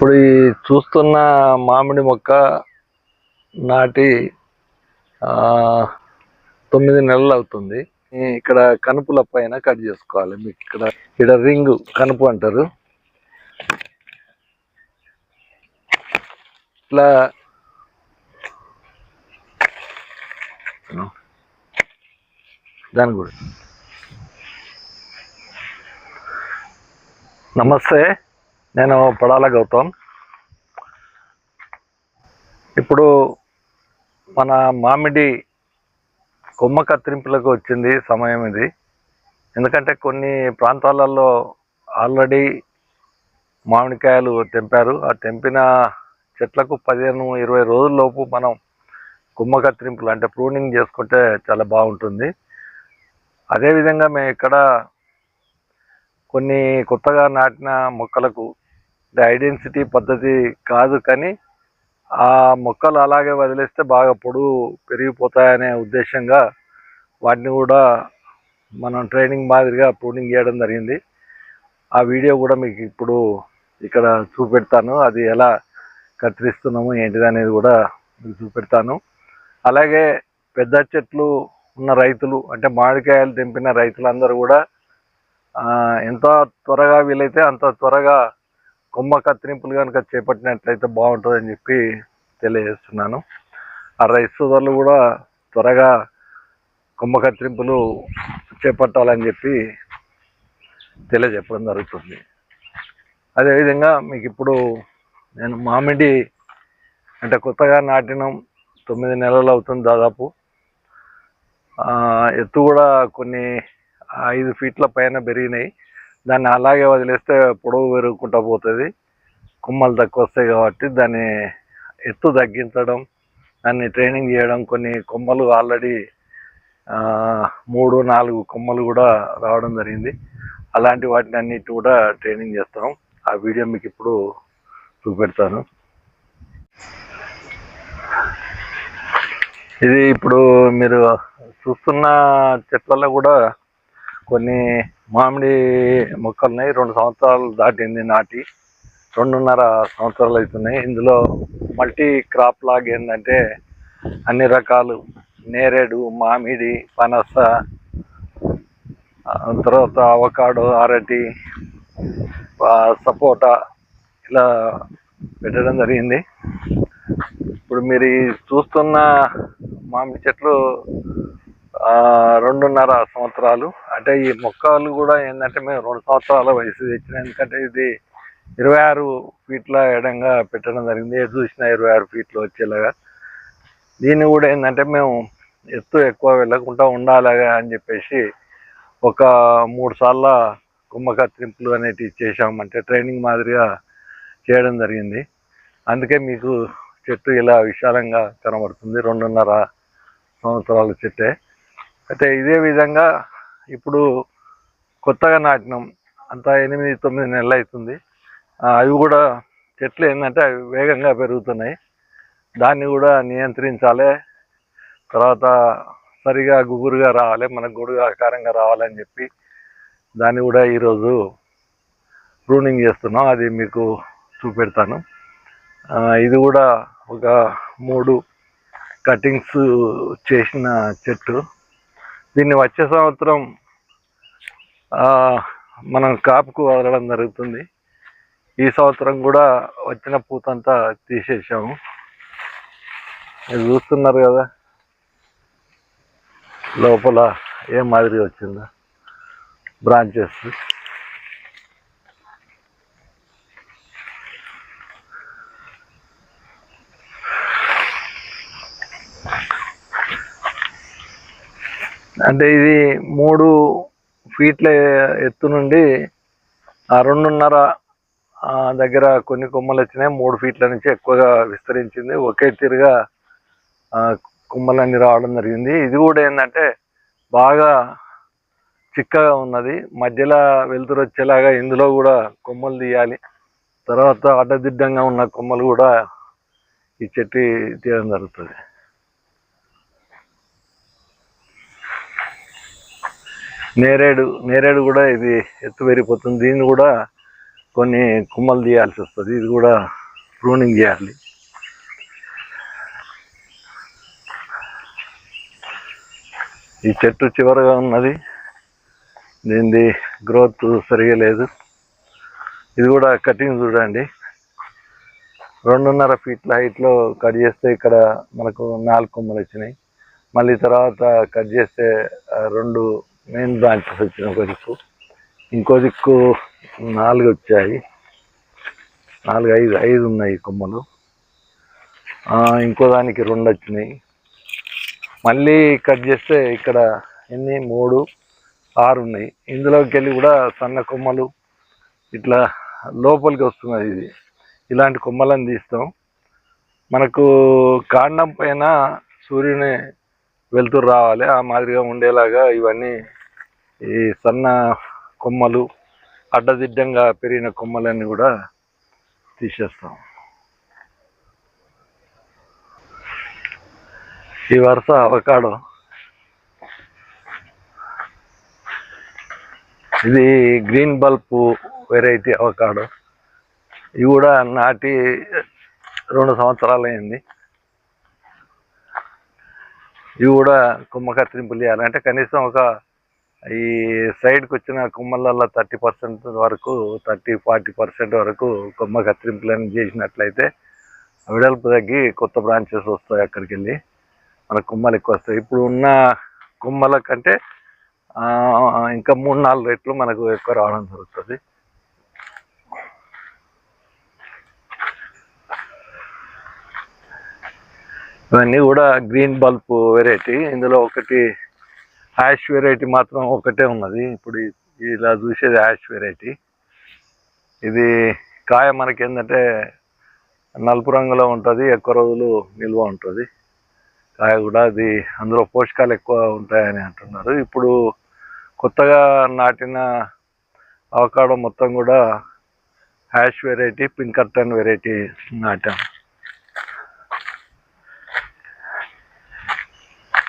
ఇప్పుడు ఈ చూస్తున్న మామిడి మొక్క నాటి తొమ్మిది నెలలు అవుతుంది. ఇక్కడ కనుపుల పైన కట్ చేసుకోవాలి. మీకు ఇక్కడ ఇక్కడ రింగ్ కనుపు అంటారు. ఇట్లా దాని కూడా నమస్తే. నేను పడాల గౌతమ్. ఇప్పుడు మన మామిడి కొమ్మ కత్తిరింపులకు వచ్చింది సమయం ఇది. ఎందుకంటే కొన్ని ప్రాంతాలలో ఆల్రెడీ మామిడికాయలు తెంపారు. ఆ తెంపిన చెట్లకు పదిహేను ఇరవై రోజుల్లోపు మనం కొమ్మ కత్తిరింపులు అంటే ప్రూనింగ్ చేసుకుంటే చాలా బాగుంటుంది. అదేవిధంగా మేము ఇక్కడ కొన్ని కొత్తగా నాటిన మొక్కలకు ఐడెన్సిటీ పద్ధతి కాదు కానీ ఆ మొక్కలు అలాగే వదిలేస్తే బాగా పొడుగు పెరిగిపోతాయనే ఉద్దేశంగా వాటిని కూడా మనం ట్రైనింగ్ మాదిరిగా ప్రూనింగ్ చేయడం జరిగింది. ఆ వీడియో కూడా మీకు ఇప్పుడు ఇక్కడ చూపెడతాను. అది ఎలా కత్తిరిస్తున్నాము ఏంటిది అనేది కూడా మీకు చూపెడతాను. అలాగే పెద్ద చెట్లు ఉన్న రైతులు అంటే మామిడికాయలు తెంపిన రైతులందరూ కూడా ఎంత త్వరగా వీలైతే అంత త్వరగా కొమ్మ కత్తిరింపులు కనుక చేపట్టినట్లయితే బాగుంటుందని చెప్పి తెలియజేస్తున్నాను. ఆ రైతు సోదరులు కూడా త్వరగా కొమ్మ కత్తిరింపులు చేపట్టాలని చెప్పి తెలియజెప్పడం జరుగుతుంది. అదేవిధంగా మీకు ఇప్పుడు నేను మామిడి అంటే కొత్తగా నాటినం తొమ్మిది నెలలు అవుతుంది దాదాపు. ఎత్తు కూడా కొన్ని ఐదు ఫీట్ల పైన పెరిగినాయి. దాన్ని అలాగే వదిలేస్తే పొడవు పెరుగుకుంటా పోతుంది. కొమ్మలు తక్కువ వస్తాయి కాబట్టి దాన్ని ఎత్తు తగ్గించడం దాన్ని ట్రైనింగ్ చేయడం కొన్ని కొమ్మలు ఆల్రెడీ మూడు నాలుగు కొమ్మలు కూడా రావడం జరిగింది. అలాంటి వాటిని అన్నిటి కూడా ట్రైనింగ్ చేస్తాం. ఆ వీడియో మీకు ఇప్పుడు చూపెడతాను. ఇది ఇప్పుడు మీరు చూస్తున్న చెట్లలో కూడా కొన్ని మామిడి మొక్కలు ఉన్నాయి రెండు సంవత్సరాలు దాటింది నాటి. రెండున్నర సంవత్సరాలు అవుతున్నాయి. ఇందులో మల్టీ క్రాప్ లాగ్ ఏంటంటే అన్ని రకాలు. నేరేడు మామిడి పనస తర్వాత అవకాడో అరటి సపోటా ఇలా పెట్టడం జరిగింది. ఇప్పుడు మీరు చూస్తున్న మామిడి చెట్లు రెండున్నర సంవత్సరాలు. అంటే ఈ మొక్కలు కూడా ఏంటంటే మేము రెండు సంవత్సరాల వయసు తెచ్చిన ఎందుకంటే ఇది ఇరవై ఆరు ఫీట్ల ఎడంగా పెట్టడం జరిగింది. ఎటు చూసినా ఇరవై ఆరు ఫీట్లు వచ్చేలాగా. దీన్ని కూడా ఏంటంటే మేము ఎత్తు ఎక్కువ వెళ్ళకుండా ఉండాలగా అని చెప్పేసి ఒక మూడు సార్ల కుమ్మ కత్తిరింపులు అనేటివి చేసామంటే ట్రైనింగ్ మాదిరిగా చేయడం జరిగింది. అందుకే మీకు చెట్టు ఇలా విశాలంగా కనబడుతుంది. రెండున్నర సంవత్సరాల చెట్టే. అయితే ఇదే విధంగా ఇప్పుడు కొత్తగా నాటినాం. అంతా ఎనిమిది తొమ్మిది నెలలు అవుతుంది అవి కూడా చెట్లు ఏంటంటే అవి వేగంగా పెరుగుతున్నాయి. దాన్ని కూడా నియంత్రించాలి. తర్వాత సరిగా గుబురుగా రావాలి మనకు గొడుగు ఆకారంగా రావాలని చెప్పి దాన్ని కూడా ఈరోజు ప్రూనింగ్ చేస్తున్నాం. అది మీకు చూపెడతాను. ఇది కూడా ఒక మూడు కటింగ్స్ చేసిన చెట్టు. దీన్ని వచ్చే సంవత్సరం మనం కాపుకు వదలడం జరుగుతుంది. ఈ సంవత్సరం కూడా వచ్చిన పూతంతా తీసేసాము మీరు చూస్తున్నారు కదా లోపల ఏ మాదిరి వచ్చిందా బ్రాంచెస్ అంటే ఇది మూడు ఫీట్ల ఎత్తు నుండి ఆ రెండున్నర ఆ, దగ్గర కొన్ని కొమ్మలు వచ్చినాయి. మూడు ఫీట్ల నుంచి ఎక్కువగా విస్తరించింది. ఒకే తీరుగా కొమ్మలన్నీ రావడం జరిగింది. ఇది కూడా ఏంటంటే బాగా చిక్కగా ఉన్నది. మధ్యలో వెలుతురు వచ్చేలాగా ఇందులో కూడా కొమ్మలు తీయాలి. తర్వాత అడ్డదిడ్డంగా ఉన్న కొమ్మలు కూడా ఈ చెట్టు తీయడం జరుగుతుంది. నేరేడు నేరేడు కూడా ఇది ఎత్తు పెరిగిపోతుంది. దీన్ని కూడా కొన్ని కుమ్మలు తీయాల్సి వస్తుంది. ఇది కూడా ప్రూనింగ్ చేయాలి. ఈ చెట్టు చివరగా ఉన్నది. దీనిది గ్రోత్ సరిగా లేదు. ఇది కూడా కటింగ్ చూడండి. రెండున్నర ఫీట్ల హైట్లో కట్ చేస్తే ఇక్కడ మనకు నాలుగు కొమ్మలు వచ్చినాయి. మళ్ళీ తర్వాత కట్ చేస్తే రెండు మెయిన్ బ్రాంచెస్ వచ్చిన ఒక దిక్కు. ఇంకో దిక్కు నాలుగు వచ్చాయి నాలుగు ఐదు ఐదు ఉన్నాయి కొమ్మలు. ఇంకో దానికి రెండు వచ్చినాయి మళ్ళీ కట్ చేస్తే ఇక్కడ ఎన్ని? మూడు ఆరు ఉన్నాయి ఇందులోకి వెళ్ళి కూడా సన్న కొమ్మలు ఇట్లా లోపలికి వస్తున్నది ఇది. ఇలాంటి కొమ్మలను తీస్తాం. మనకు కాండం పైన సూర్యుని వెలుతురు రావాలి. ఆ మాదిరిగా ఉండేలాగా ఇవన్నీ ఈ సన్న కొమ్మలు అడ్డదిడ్డంగా పెరిగిన కొమ్మలన్నీ కూడా తీసేస్తాం. ఈ వరుస అవకాడో. ఇది గ్రీన్ బల్బ్ వెరైటీ అవకాడో. ఇవి కూడా నాటి రెండు సంవత్సరాలు అయింది ఇవి కూడా కొమ్మ కత్తిరింపులు చేయాలంటే కనీసం ఒక ఈ సైడ్కి వచ్చిన కుమ్మలల్లో థర్టీ పర్సెంట్ వరకు థర్టీ ఫార్టీ పర్సెంట్ వరకు కొమ్మ కత్తిరింపులను చేసినట్లయితే వెడల్పు తగ్గి కొత్త బ్రాంచెస్ వస్తాయి అక్కడికి వెళ్ళి మన కొమ్మలు ఎక్కువ వస్తాయి. ఇప్పుడు ఉన్న కొమ్మల కంటే ఇంకా మూడు నాలుగు రెట్లు మనకు ఎక్కువ రావడం జరుగుతుంది. ఇవన్నీ కూడా గ్రీన్ బల్బ్ వెరైటీ. ఇందులో ఒకటి యాష్ వెరైటీ మాత్రం ఒకటే ఉన్నది. ఇప్పుడు ఇలా చూసేది యాష్ వెరైటీ ఇది కాయ మనకి ఏంటంటే నలుపు రంగులో ఉంటుంది ఎక్కువ రోజులు నిల్వ ఉంటుంది. కాయ కూడా అది అందులో పోషకాలు ఎక్కువ ఉంటాయని అంటున్నారు. ఇప్పుడు కొత్తగా నాటిన అవకాడో మొత్తం కూడా హ్యాష్ వెరైటీ పింకర్టన్ వెరైటీ నాటాం.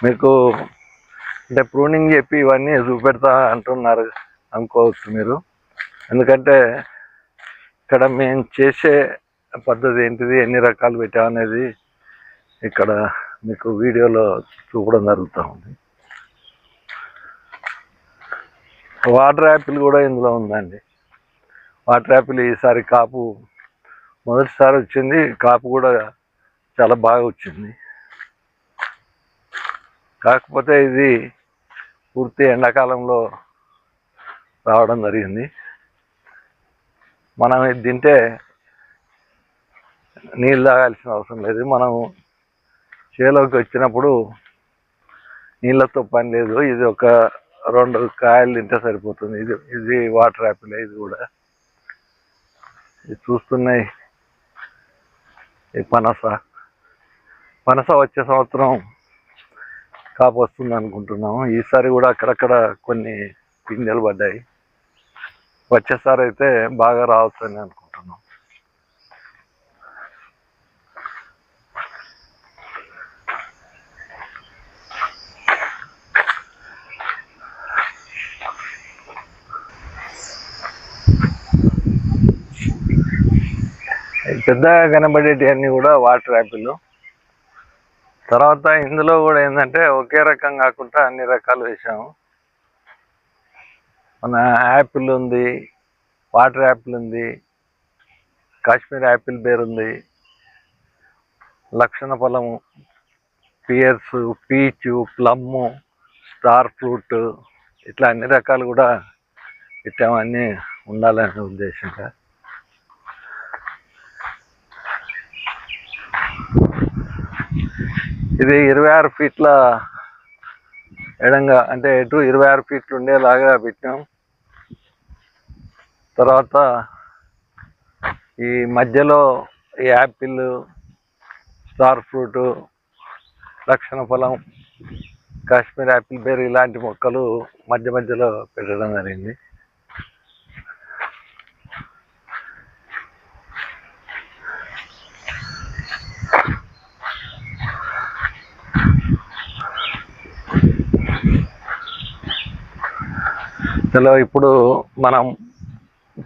మీకు అంటే ప్రూనింగ్ చెప్పి ఇవన్నీ చూపెడతా అంటున్నారు అనుకోవచ్చు మీరు. ఎందుకంటే ఇక్కడ మేము చేసే పద్ధతి ఏంటిది ఎన్ని రకాలు పెట్టామనేది ఇక్కడ మీకు వీడియోలో చూపడం జరుగుతూ ఉంది. వాటర్ యాపిల్ కూడా ఇందులో ఉందండి. వాటర్ యాపిల్ ఈసారి కాపు మొదటిసారి వచ్చింది కాపు కూడా చాలా బాగా వచ్చింది. కాకపోతే ఇది పూర్తి ఎండాకాలంలో రావడం జరిగింది. మనం ఇది తింటే నీళ్ళు తాగాల్సిన అవసరం లేదు. మనం చేలోకి వచ్చినప్పుడు నీళ్ళతో పని లేదు. ఇది ఒక రెండు కాయలు తింటే సరిపోతుంది. ఇది ఇది వాటర్ యాపిల్ ఇది కూడా. ఇది చూస్తున్నాయి ఈ పనస. పనస వచ్చే సంవత్సరం కాపు వస్తుంది అనుకుంటున్నాము. ఈసారి కూడా అక్కడక్కడ కొన్ని పిందెలు పడ్డాయి వచ్చేసారి అయితే బాగా రావచ్చు అని అనుకుంటున్నాం. పెద్దగా కనబడేటివన్నీ కూడా వాటర్ యాపిల్ తర్వాత ఇందులో కూడా ఏంటంటే ఒకే రకం కాకుండా అన్ని రకాలు వేసాము మన యాపిల్ ఉంది వాటర్ యాపిల్ ఉంది కాశ్మీర్ యాపిల్ బేర్ ఉంది లక్షణ ఫలము పియర్స్ పీచు ప్లమ్ము స్టార్ ఫ్రూట్ ఇట్లా అన్ని రకాలు కూడా ఇట్టామన్నీ ఉండాలనే ఉద్దేశంగా. ఇది ఇరవై ఆరు ఫీట్ల ఎడంగా అంటే ఎటు ఇరవై ఆరు ఫీట్లు ఉండేలాగా పెట్టాం. తర్వాత ఈ మధ్యలో ఈ యాపిల్ స్టార్ ఫ్రూట్ లక్షణ ఫలం కాశ్మీర్ యాపిల్ బేర్ ఇలాంటి మొక్కలు మధ్య మధ్యలో పెట్టడం జరిగింది. ఇంతలో ఇప్పుడు మనం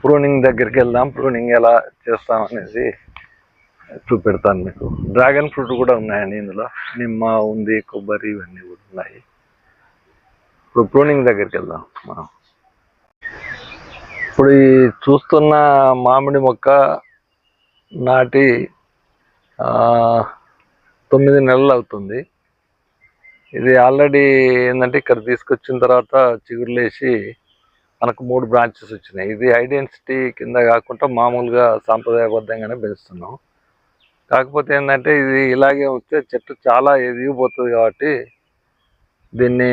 ప్రూనింగ్ దగ్గరికి వెళ్దాం. ప్రూనింగ్ ఎలా చేస్తాం అనేసి చూపెడతాను మీకు. డ్రాగన్ ఫ్రూట్ కూడా ఉన్నాయండి ఇందులో. నిమ్మ ఉంది కొబ్బరి ఇవన్నీ కూడా ఉన్నాయి. ఇప్పుడు ప్రూనింగ్ దగ్గరికి వెళ్దాం మనం. ఇప్పుడు ఈ చూస్తున్న మామిడి మొక్క నాటి తొమ్మిది నెలలు అవుతుంది. ఇది ఆల్రెడీ ఏంటంటే ఇక్కడ తీసుకొచ్చిన తర్వాత చిగురులేసి మనకు మూడు బ్రాంచెస్ వచ్చినాయి. ఇది ఐడెంటిటీ కింద కాకుండా మామూలుగా సాంప్రదాయబద్ధంగానే పెంచుతున్నాం. కాకపోతే ఏంటంటే ఇది ఇలాగే వస్తే చెట్టు చాలా ఎదిగిపోతుంది కాబట్టి దీన్ని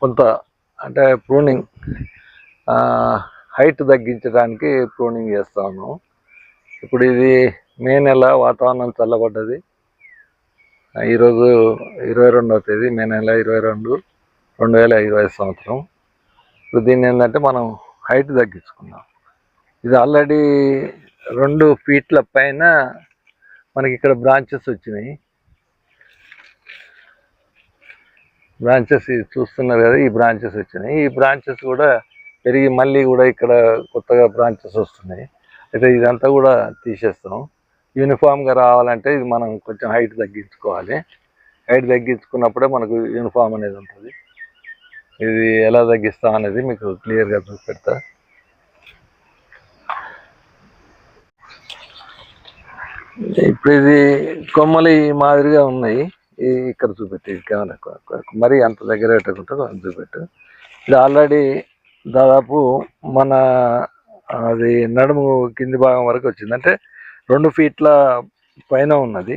కొంత అంటే ప్రూనింగ్ హైట్ తగ్గించడానికి ప్రూనింగ్ చేస్తాను. ఇప్పుడు ఇది మే నెల వాతావరణం చల్లబడ్డది. ఈరోజు ఇరవై రెండవ తేదీ మే నెల ఇరవై రెండు రెండు వేల ఇరవై సంవత్సరం. ఇప్పుడు దీన్ని ఏంటంటే మనం హైట్ తగ్గించుకున్నాం ఇది ఆల్రెడీ రెండు ఫీట్ల పైన మనకి ఇక్కడ బ్రాంచెస్ వచ్చినాయి. బ్రాంచెస్ చూస్తున్నారు కదా ఈ బ్రాంచెస్ వచ్చినాయి. ఈ బ్రాంచెస్ కూడా పెరిగి మళ్ళీ కూడా ఇక్కడ కొత్తగా బ్రాంచెస్ వస్తున్నాయి. అయితే ఇదంతా కూడా తీసేస్తాం. యూనిఫామ్గా రావాలంటే ఇది మనం కొంచెం హైట్ తగ్గించుకోవాలి. హైట్ తగ్గించుకున్నప్పుడే మనకు యూనిఫామ్ అనేది ఉంటుంది. ఇది ఎలా తగ్గిస్తాం అనేది మీకు క్లియర్గా చూపెడతా ఇప్పుడు ఇది కొమ్మలు ఈ మాదిరిగా ఉన్నాయి. ఇక్కడ చూపెట్టు ఇది కెమెరా మరీ అంత దగ్గర పెట్టకుండా కొంచెం చూపెట్టు. ఇది ఆల్రెడీ దాదాపు మన అది నడుము కింది భాగం వరకు వచ్చింది. అంటే రెండు ఫీట్ల పైన ఉన్నది.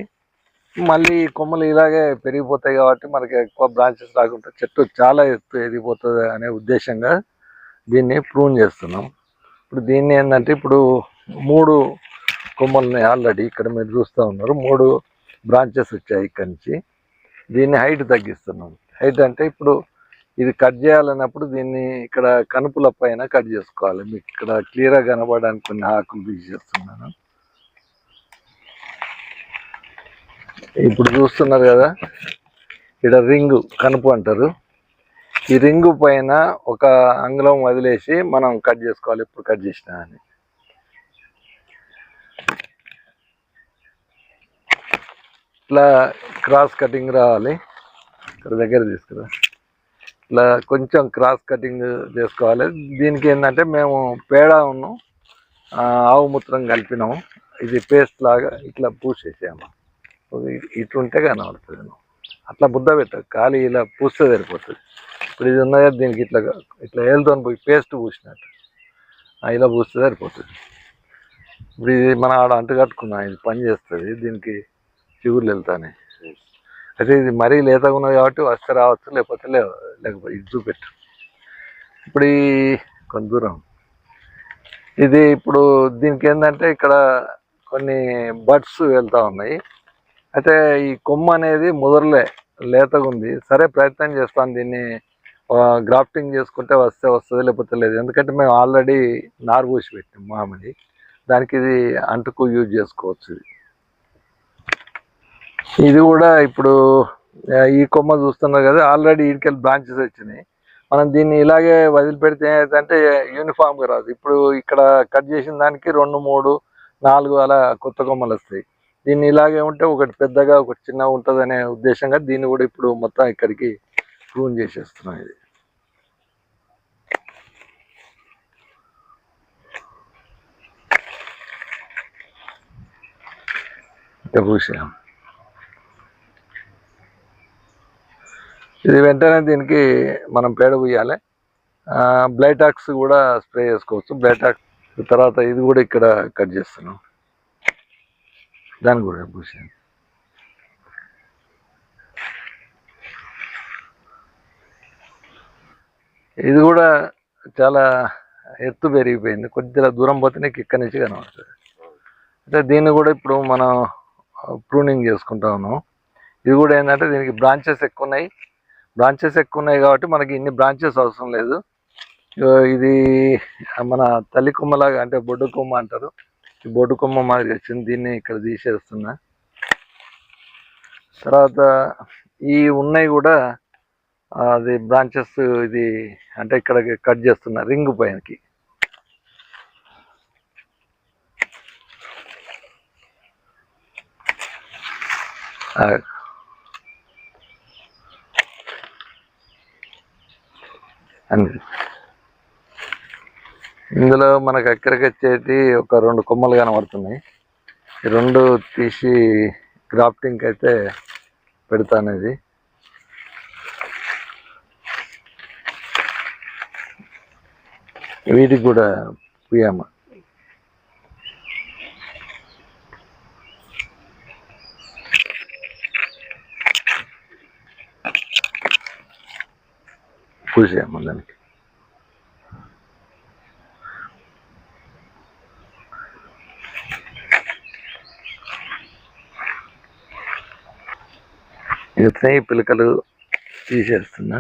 మళ్ళీ కొమ్మలు ఇలాగే పెరిగిపోతాయి కాబట్టి మనకి ఎక్కువ బ్రాంచెస్ రాకుండా చెట్టు చాలా ఎత్తు ఎదిగిపోతుంది అనే ఉద్దేశంగా దీన్ని ప్రూన్ చేస్తున్నాం. ఇప్పుడు దీన్ని ఏంటంటే ఇప్పుడు మూడు కొమ్మలు ఉన్నాయి ఆల్రెడీ ఇక్కడ మీరు చూస్తూ ఉన్నారు. మూడు బ్రాంచెస్ వచ్చాయి ఇక్కడి నుంచి. దీన్ని హైట్ తగ్గిస్తున్నాం. హైట్ అంటే ఇప్పుడు ఇది కట్ చేయాలన్నప్పుడు దీన్ని ఇక్కడ కనుపుల పైన కట్ చేసుకోవాలి. మీకు ఇక్కడ క్లియర్గా కనబడడానికి కొన్ని ఆకులు తీసేస్తున్నాను ఇప్పుడు చూస్తున్నారు కదా ఇక్కడ రింగు కనుపు అంటారు. ఈ రింగు పైన ఒక అంగుళం వదిలేసి మనం కట్ చేసుకోవాలి ఇప్పుడు కట్ చేసినా అని. ఇట్లా క్రాస్ కటింగ్ రావాలి. ఇక్కడ దగ్గర తీసుకురా. ఇట్లా కొంచెం క్రాస్ కటింగ్ చేసుకోవాలి. దీనికి ఏంటంటే మేము పేడ ఉన్నాం ఆవు మూత్రం కలిపినాము. ఇది పేస్ట్ లాగా ఇట్లా పూసేసాము ఇట్లుంటే కనబడుతుంది నువ్వు కనబడుతుంది అట్లా బుద్ధ పెట్ట ఖాళీ ఇలా పూస్తే సరిపోతుంది. ఇప్పుడు ఇది ఉన్నది దీనికి ఇట్లా ఇట్లా ఏళ్ళతో పోయి పేస్ట్ పూసినట్టు. ఇలా పూస్తే సరిపోతుంది. ఇప్పుడు ఇది మన ఆడ అంటు కట్టుకున్నా ఇది పని చేస్తుంది దీనికి చిగుర్లు వెళ్తానే. అయితే ఇది మరీ లేతగా ఉన్నది కాబట్టి వస్తే రావచ్చు లేకపోతే లే లేకపోతే ఇది చూపెట్టు. ఇప్పుడు ఈ కొంత దూరం. ఇది ఇప్పుడు దీనికి ఏంటంటే ఇక్కడ కొన్ని బడ్స్ వెళ్తా ఉన్నాయి. అయితే ఈ కొమ్మ అనేది ముదరలే లేతగా ఉంది సరే ప్రయత్నం చేస్తాను దీన్ని గ్రాఫ్టింగ్ చేసుకుంటే వస్తే వస్తుంది లేకపోతే లేదు. ఎందుకంటే మేము ఆల్రెడీ నారు పూసి పెట్టాం మామిడి. దానికి ఇది అంటుకు యూజ్ చేసుకోవచ్చు ఇది. ఇది కూడా ఇప్పుడు ఈ కొమ్మ చూస్తున్నారు కదా ఆల్రెడీ ఇంటికెళ్ళి బ్రాంచెస్ వచ్చినాయి. మనం దీన్ని ఇలాగే వదిలిపెడితే ఏమైందంటే యూనిఫామ్గా రాదు. ఇప్పుడు ఇక్కడ కట్ చేసిన దానికి రెండు మూడు నాలుగు అలా కొత్త కొమ్మలు వస్తాయి. దీన్ని ఇలాగే ఉంటే ఒకటి పెద్దగా ఒకటి చిన్నగా ఉంటుంది అనే ఉద్దేశంగా దీన్ని కూడా ఇప్పుడు మొత్తం ఇక్కడికి ప్రూన్ చేసేస్తున్నాం ఇది. పూసాం ఇది వెంటనే దీనికి మనం పేడ పూయాలి. బ్లైటాక్స్ కూడా స్ప్రే చేసుకోవచ్చు. బ్లైటాక్స్ తర్వాత ఇది కూడా ఇక్కడ కట్ చేస్తున్నాం. దాన్ని కూడా పూసాను ఇది కూడా చాలా ఎత్తు పెరిగిపోయింది. కొద్దిగా దూరం పోతే నీకు ఇక్కడి నుంచి కనబడుతుంది. అంటే దీన్ని కూడా ఇప్పుడు మనం ప్రూనింగ్ చేసుకుంటా ఉన్నాం ఇది కూడా ఏంటంటే దీనికి బ్రాంచెస్ ఎక్కువ ఉన్నాయి బ్రాంచెస్ ఎక్కువ ఉన్నాయి కాబట్టి మనకి ఇన్ని బ్రాంచెస్ అవసరం లేదు. ఇది మన తల్లి కొమ్మలాగా అంటే బొడ్డు కొమ్మ అంటారు. ఈ బొడ్డు కొమ్మ మాదిరి వచ్చింది దీన్ని ఇక్కడ తీసేస్తున్నా. తర్వాత ఈ ఉన్నాయి కూడా అది బ్రాంచెస్ ఇది అంటే ఇక్కడ కట్ చేస్తున్నా రింగ్ పైనకి. అంతే ఇందులో మనకు ఎక్కడికి వచ్చేటి ఒక రెండు కొమ్మలు కనబడుతున్నాయి. ఈ రెండు తీసి గ్రాఫ్టింగ్కి అయితే పెడతాను ఇది వీటికి కూడా పుయ్యమ్మ పూసేయమ్మ దానికి. ఈ పిలకలు తీసేస్తున్నా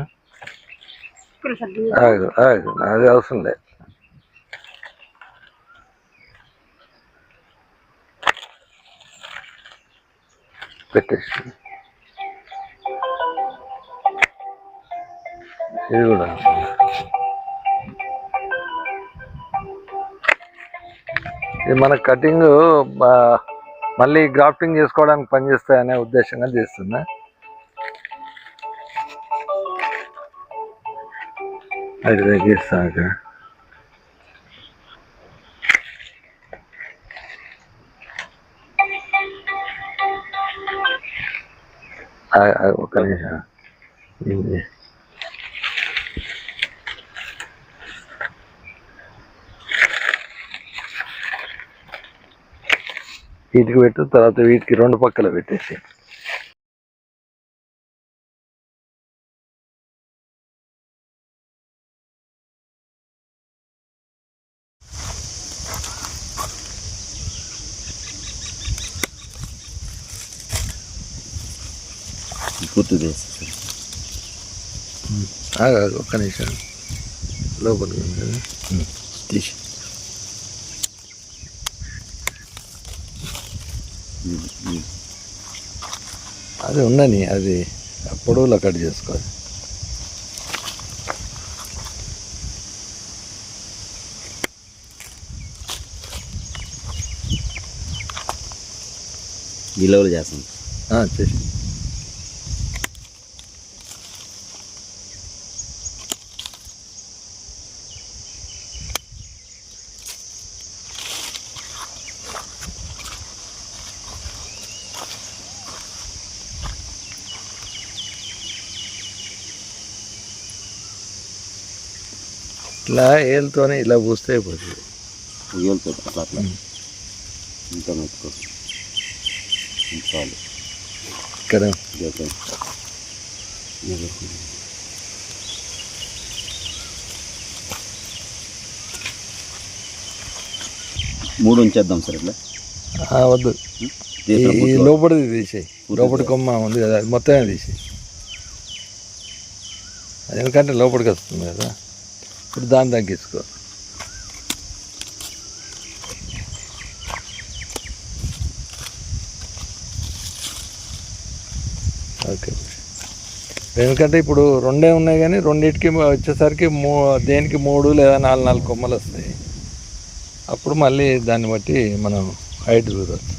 ఆగు ఆగు అది అవసరం లేదు. పెట్టేసి. ఇది కూడా ఇది మన కటింగ్ మళ్ళీ గ్రాఫ్టింగ్ చేసుకోవడానికి పనిచేస్తాయనే ఉద్దేశంగా చేస్తున్నా. అది తగ్గిస్తాక ఒక నిమిషం ఇది వీటికి పెట్టు తర్వాత వీటికి రెండు పక్కల పెట్టేసి ఆగు, ఆగు, ఒక్క నిమిషం. కదా. తీసి. అది ఉండని అది పొడవులో కట్ చేసుకోవాలి. ఈ లెవెల్ చేస్తాం చేసి. ఇలా ఏళ్ళతోనే ఇలా పూస్తే అట్లా అట్లా. ఇంకా చాలు ఇక్కడ. మూడు ఉంచేద్దాం సార్ ఇట్లా. వద్దు. ఈ లోపలిది తీసేయి. లోపలి కొమ్మ ఉంది కదా మొత్తమే తీసేయి. అది ఎందుకంటే లోపలికి వస్తుంది కదా. ఇప్పుడు దాన్ని తగ్గించుకో. ఓకే. ఎందుకంటే ఇప్పుడు రెండే ఉన్నాయి కానీ రెండింటికి వచ్చేసరికి మూ దేనికి మూడు లేదా నాలుగు నాలుగు కొమ్మలు వస్తాయి. అప్పుడు మళ్ళీ దాన్ని బట్టి మనం హైట్ చూడవచ్చు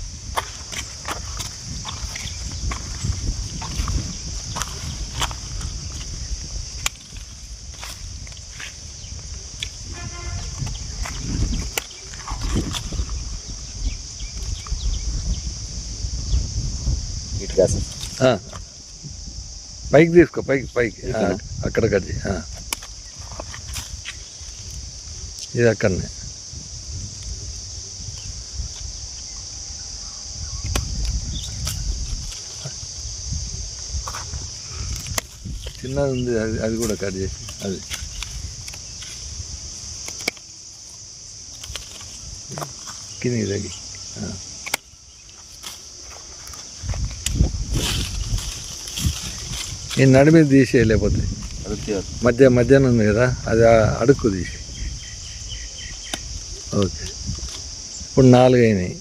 ఇటు కాదు సార్ ఆ. పైకి తీసుకో పైకి పైకి. అక్కడ కట్టి. ఇది అక్కడనే. చిన్నది ఉంది అది అది కూడా కట్ చేసి అది. కిందికి తగ్గి. ఈ నడిమి తీసేయి లేకపోతే. మధ్య మధ్యాహ్నం ఉంది కదా అది అడుక్కు తీసి ఓకే. ఇప్పుడు నాలుగు అయినాయి